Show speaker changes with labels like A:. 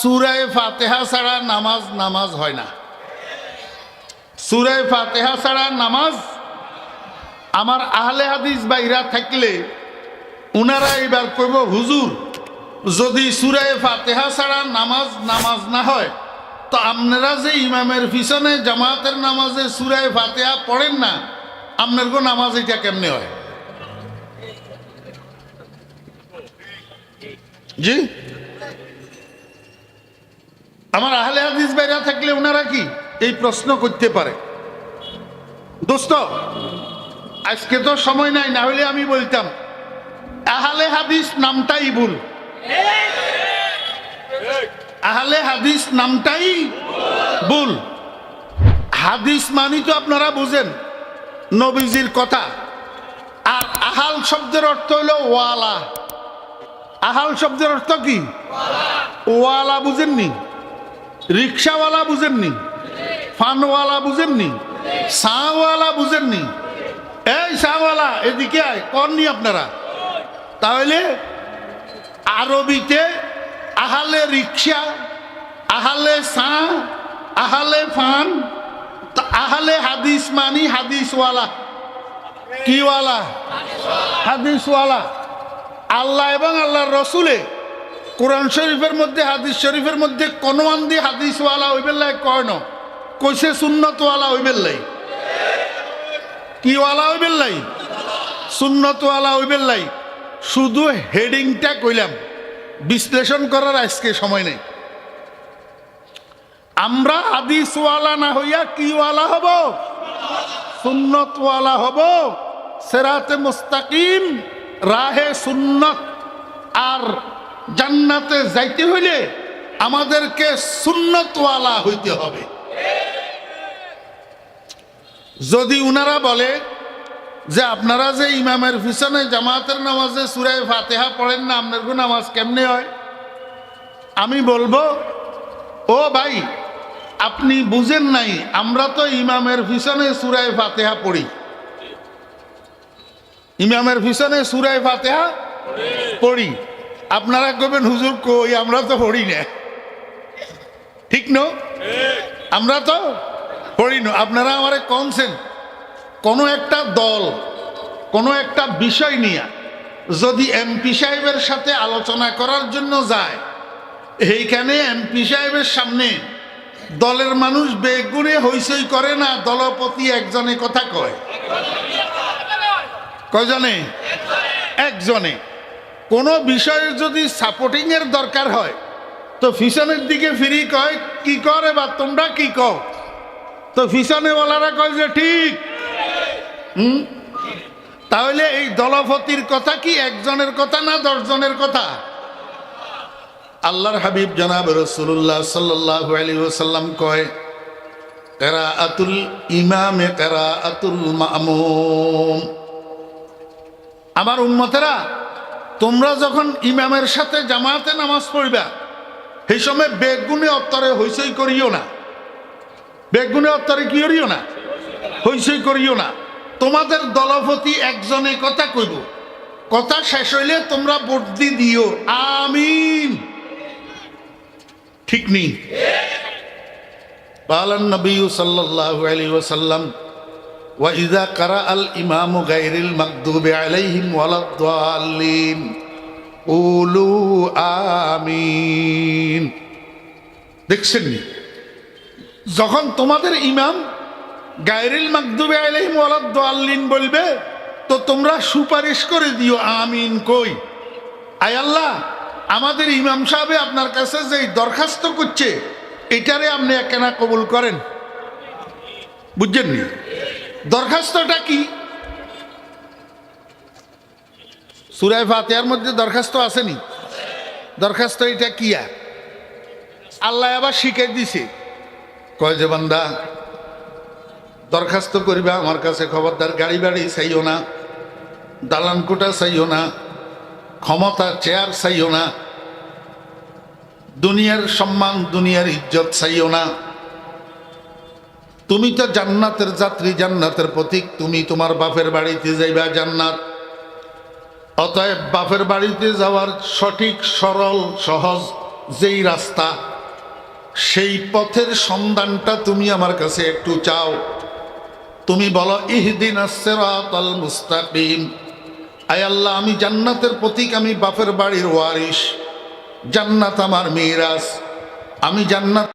A: সুরায় ফাতেহা ছাড়া নামাজ নামাজ হয় না। সুরায় ফাতেহা ছাড়া নামাজ আমার আহলে হাদিস বাইরা থাকলে উনারা এবার কইব, হুজুর, যদি সুরায় ফাতেহা ছাড়া নামাজ নামাজ না হয়, তো আপনারা যে ইমামের পিছনে জামাতের নামাজে সুরায় ফাতেহা পড়েন না, আপনার গো নামাজ এটা কেমনে হয়? জি? আমার আহলে হাদিস বাইরা থাকলে ওনারা কি এই প্রশ্ন করতে পারে? দোস্ত, আজকে তো সময় নাই, না হলে আমি বলতাম, আহলে হাদিস নামটাই ভুল। আহলে হাদিস নামটাই ভুল। হাদিস মানি তো আপনারা বুঝেন, নবীজির কথা। আর আহাল শব্দের অর্থ হলো ওয়ালা। আহাল শব্দের অর্থ কি? ওয়ালা বুঝেননি? রিক্সাওয়ালা বুঝেননি ফানওয়ালা বুঝেননি, সাওয়ালা বুঝেননি। এই সাওয়ালা, এদিকে আয়, কননি আপনারা? তাহলে আরবিতে আহালে রিক্সা, আহালে সা, আহালে ফান আহালে হাদিস মানি হাদিসওয়ালা। কিওয়ালা? হাদিসওয়ালা। আল্লাহ এবং আল্লাহর রসুলে কোরআন শরীফের মধ্যে, হাদিস শরীফের মধ্যে কোনো আন্দি হাদিসওয়ালা হইবেন লাই কয় ন? কইছে সুন্নতওয়ালা হইবেন লাই। কিওয়ালা হইবেন লাই? সুন্নতওয়ালা হইবেন লাই। শুধু হেডিংটা কইলাম, বিশ্লেষণ করার আজকে সময় নেই। আমরা হাদিসওয়ালা না হইয়া কিওয়ালা হব? সুন্নতওয়ালা হব? সেরাতে মুস্তাকিম, রাহে সুন্নত আর জান্নাতে যাইতে হইলে আমাদেরকে সুন্নতওয়ালা হইতে হবে। যদি উনারা বলে যে আপনারা যে ইমামের পিছনে জামাতের নামাজে সুরায় ফাতেহা পড়েন না, আপনার নামাজ কেমনে হয়? আমি বলব, ও ভাই, আপনি বুঝেন নাই, আমরা তো ইমামের পিছনে সুরায় ফাতেহা পড়ি। ইমামের পিছনে সুরায় ফাতেহা পড়ি। আপনারা কবেন হুজুর কই? আমরা তো পড়ি না। ঠিক নো? আমরা তো পড়ি না। আপনারা আমারে কনছেন, কোনো একটা দল, কোনো একটা বিষয় নিয়ে যদি এমপি সাহেবের সাথে আলোচনা করার জন্য যায়, এইখানে এমপি সাহেবের সামনে দলের মানুষ বেগুনে হইসই করে না, দলপতি একজনে কথা কয়? কয়জনে? একজনে। কোনো বিষয়ে যদি সাপোর্টিং এর দরকার হয়, তো ফিশনের দিকে ফিরি কয়, কি করে বা তোমরা কি কও? তো বলারা কয় যে, ঠিক। হুম? তাহলে এই দলপতির কথা কি একজনের কথা না দশজনের কথা? আল্লাহর হাবিব জনাব রসুল্লাহ সাল্লাহ আলী ওসাল্লাম কয় তেরা আতুল ইমামে তেরা আতুল মামুম। আমার উন্মতেরা তোমরা যখন ইমামের সাথে জামাতে নামাজ পড়বা সেই সময় বেগুনে অত্তরে হইসই করিও না বেগুনে অত্তরে কি করিও না হইসই করিও না তোমাদের দলপতি একজনে কথা কইব কথা শেষ হইলে তোমরা বর্দি দিও আমিন ঠিক নেই قال النبي صلى الله عليه وسلم ওয়াইদা কারা আল ইমামু গাইরিল মাকদুবে আলাইহিম ওয়ালাদ্দালিন উলু আমিন দেখছেননি? যখন তোমাদের ইমাম গায়রিল মাকদুবে আলাইহিম ওয়ালাদ্দালিন বলবে, তো তোমরা সুপারিশ করে দিও, আমিন কই। আয় আল্লাহ, আমাদের ইমাম সাহেবে আপনার কাছে যে দরখাস্ত করছে, এটারে আপনি একেনা কবুল করেন। বুঝছেন নি দরখাস্তটা কি? সুরায় ফাতেহার মধ্যে দরখাস্ত আসেনি। দরখাস্ত এটা কিয়া আল্লাহ আবার শিখাই দিছে। কয় যে বান্দা, দরখাস্ত করিবা, আমার কাছে খবরদার গাড়ি বাড়ি চাইও না, দালান কোটা চাইও না, ক্ষমতা চেয়ার চাইও না, দুনিয়ার সম্মান, দুনিয়ার ইজ্জত চাইও না। তুমি তো জান্নাতের যাত্রী, জান্নাতের প্রতীক। তুমি তোমার বাপের বাড়িতে যাইবা জান্নাত। অতএব বাপের বাড়িতে যাওয়ার সঠিক, সরল, সহজ যেই রাস্তা, সেই পথের সন্ধানটা তুমি আমার কাছে একটু চাও। তুমি বলো, ইহদিন আল্লাহ, আমি জান্নাতের প্রতীক, আমি বাপের বাড়ির ওয়ারিস জান্নাত আমার মিরাজ। আমি জান্নাত